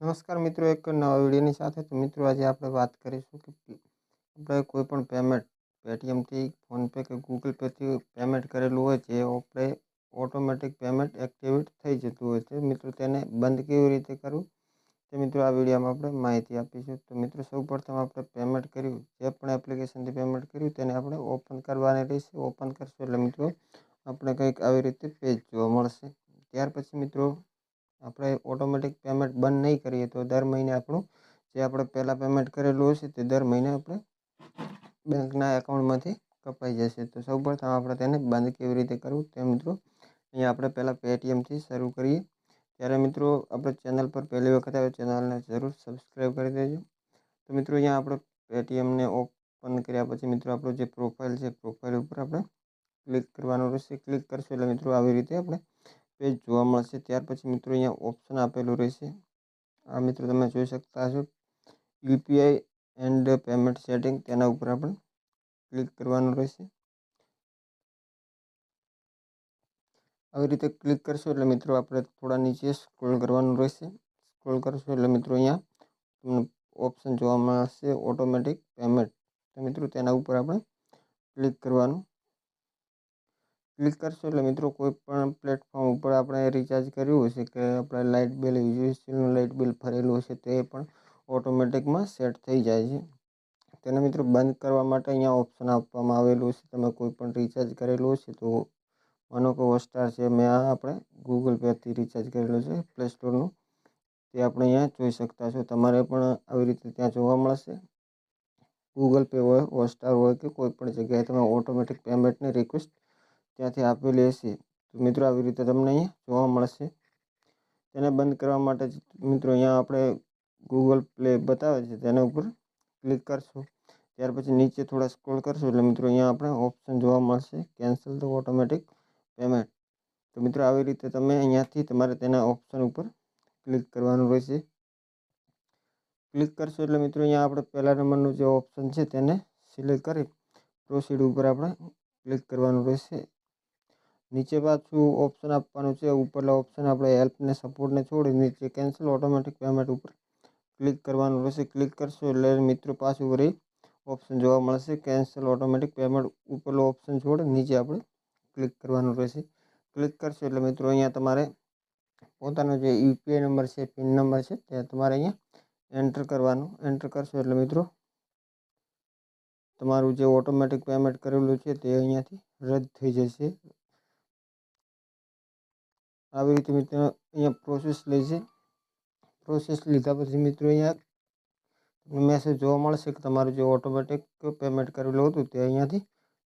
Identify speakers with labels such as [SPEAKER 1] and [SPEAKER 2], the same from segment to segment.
[SPEAKER 1] નમસ્કાર મિત્રો, એક નવા વિડીયોની સાથે તો મિત્રો આજે આપણે વાત કરીશું કે આપણે કોઈ પણ પેમેન્ટ, પેટીએમથી, ફોનપે કે ગૂગલ પેથી પેમેન્ટ કરેલું હોય જે આપણે ઓટોમેટિક પેમેન્ટ એક્ટિવેટ થઈ જતું હોય છે. મિત્રો, તેને બંધ કેવી રીતે કરવું? તે મિત્રો આ વિડીયોમાં આપણે માહિતી આપીશું. તો મિત્રો, સૌપ્રથમ આપણે પેમેન્ટ કર્યું, જે પણ એપ્લિકેશનથી પેમેન્ટ કર્યું તેને આપણે ઓપન કરવાની રહેશે. ઓપન કરશું એટલે મિત્રો, આપણે કંઈક આવી રીતે પેજ જોવા મળશે. ત્યાર પછી મિત્રો આપણે ઓટોમેટિક પેમેન્ટ બંધ નહીં કરીએ તો દર મહિને આપણું જે આપણે પહેલાં પેમેન્ટ કરેલું હશે તે દર મહિને આપણે બેંકના એકાઉન્ટમાંથી કપાઈ જશે. તો સૌપ્રથમ આપણે તેને બંધ કેવી રીતે કરવું તે મિત્રો અહીંયા આપણે પહેલાં પેટીએમથી શરૂ કરીએ. ત્યારે મિત્રો આપણે ચેનલ પર પહેલી વખત આવે ચેનલને જરૂર સબસ્ક્રાઈબ કરી દેજો. તો મિત્રો અહીંયા આપણે પેટીએમને ઓપન કર્યા પછી મિત્રો આપણું જે પ્રોફાઇલ છે પ્રોફાઇલ ઉપર આપણે ક્લિક કરવાનું રહેશે. ક્લિક કરશું એટલે મિત્રો આવી રીતે આપણે પેજ જોવા મળશે. ત્યાર પછી મિત્રો અહીંયા ઓપ્શન આપેલું રહેશે. આ મિત્રો તમે જોઈ શકતા છો યુપીઆઈ એન્ડ પેમેન્ટ સેટિંગ તેના ઉપર આપણે ક્લિક કરવાનું રહેશે. આવી રીતે ક્લિક કરશો એટલે મિત્રો આપણે થોડા નીચે સ્ક્રોલ કરવાનું રહેશે. સ્ક્રોલ કરશો એટલે મિત્રો અહીંયા તમને ઓપ્શન જોવા મળશે. ઓટોમેટિક પેમેન્ટ તો મિત્રો તેના ઉપર આપણે ક્લિક કરવાનું. ક્લિક કરશો એટલે મિત્રો કોઈ પણ પ્લેટફોર્મ ઉપર આપણે રિચાર્જ કર્યું હશે કે આપણે લાઇટ બિલ વીજળીનું લાઇટ બિલ ભરેલું હશે તે પણ ઓટોમેટિકમાં સેટ થઈ જાય છે. તેને મિત્રો બંધ કરવા માટે અહીંયા ઓપ્શન આપવામાં આવેલું છે. તમે કોઈ પણ રિચાર્જ કરેલું હશે તો માનો કે હોટસ્ટાર છે, મેં આ આપણે ગૂગલ પેથી રિચાર્જ કરેલું છે પ્લે સ્ટોરનું તે આપણે અહીંયા જોઈ શકતા છો. તમારે પણ આવી રીતે ત્યાં જોવા મળશે. ગૂગલ પે હોય હોટસ્ટાર હોય કે કોઈ પણ જગ્યાએ તમે ઓટોમેટિક પેમેન્ટની રિક્વેસ્ટ ત્યાંથી આપેલી હશે. તો મિત્રો, આવી રીતે તમને અહીંયા જોવા મળશે. તેને બંધ કરવા માટે મિત્રો, અહીંયા આપણે ગૂગલ પ્લે બતાવે છે. તેના ઉપર ક્લિક કરશું. ત્યાર પછી નીચે થોડા સ્ક્રોલ કરશું. એટલે મિત્રો, અહીંયા આપણે ઓપ્શન જોવા મળશે. Cancel the automatic payment. તો મિત્રો, આવી રીતે તમે અહીંયાથી તમારે તેના ઓપ્શન ઉપર ક્લિક કરવાનું રહેશે. ક્લિક કરશો એટલે મિત્રો, અહીંયા આપણે પહેલા નંબરનું જે ઓપ્શન છે, તેને સિલેક્ટ કરી પ્રોસીડ ઉપર આપણે ક્લિક કરવાનું રહેશે. નીચે પાછું ઓપ્શન આપવાનું છે. ઉપરલા ઓપ્શન આપણે હેલ્પને સપોર્ટને છોડી નીચે કેન્સલ ઓટોમેટિક પેમેન્ટ ઉપર ક્લિક કરવાનું રહેશે. ક્લિક કરશો એટલે મિત્રો પાછું વળી ઓપ્શન જોવા મળશે. કેન્સલ ઓટોમેટિક પેમેન્ટ ઉપરલો ઓપ્શન છોડી નીચે આપણે ક્લિક કરવાનું રહેશે. ક્લિક કરશો એટલે મિત્રો અહીંયા તમારે પોતાનો જે યુપીઆઈ નંબર છે પિન નંબર છે તે તમારે અહીંયા એન્ટર કરવાનું. એન્ટર કરશો એટલે મિત્રો તમારું જે ઓટોમેટિક પેમેન્ટ કરેલું છે તે અહીંયાથી રદ થઈ જશે. આવી રીતે મિત્રો અહીંયા પ્રોસેસ લે છે. પ્રોસેસ લીધા પછી મિત્રો અહીંયા મેસેજ જોવા મળશે કે તમારું જે ઓટોમેટિક પેમેન્ટ કરેલું હતું તે અહીંયાથી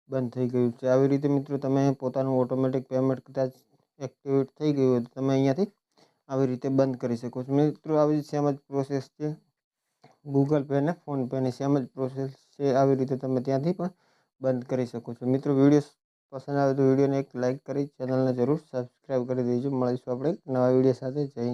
[SPEAKER 1] બંધ થઈ ગયું છે. આવી રીતે મિત્રો તમે પોતાનું ઓટોમેટિક પેમેન્ટ કદાચ એક્ટિવેટ થઈ ગયું હોય તમે અહીંયાથી આવી રીતે બંધ કરી શકો છો. મિત્રો આવી સેમ જ પ્રોસેસ છે. ગૂગલ પે અને ફોનપેની સેમ જ પ્રોસેસ છે. આવી રીતે તમે ત્યાંથી પણ બંધ કરી શકો છો. મિત્રો વીડિયો પસંદ આવે તો વિડીયોને એક લાઇક કરી ચેનલને જરૂર સબસ્ક્રાઈબ કરી દેજો. મળીશું આપણે નવા વીડિયો સાથે. જય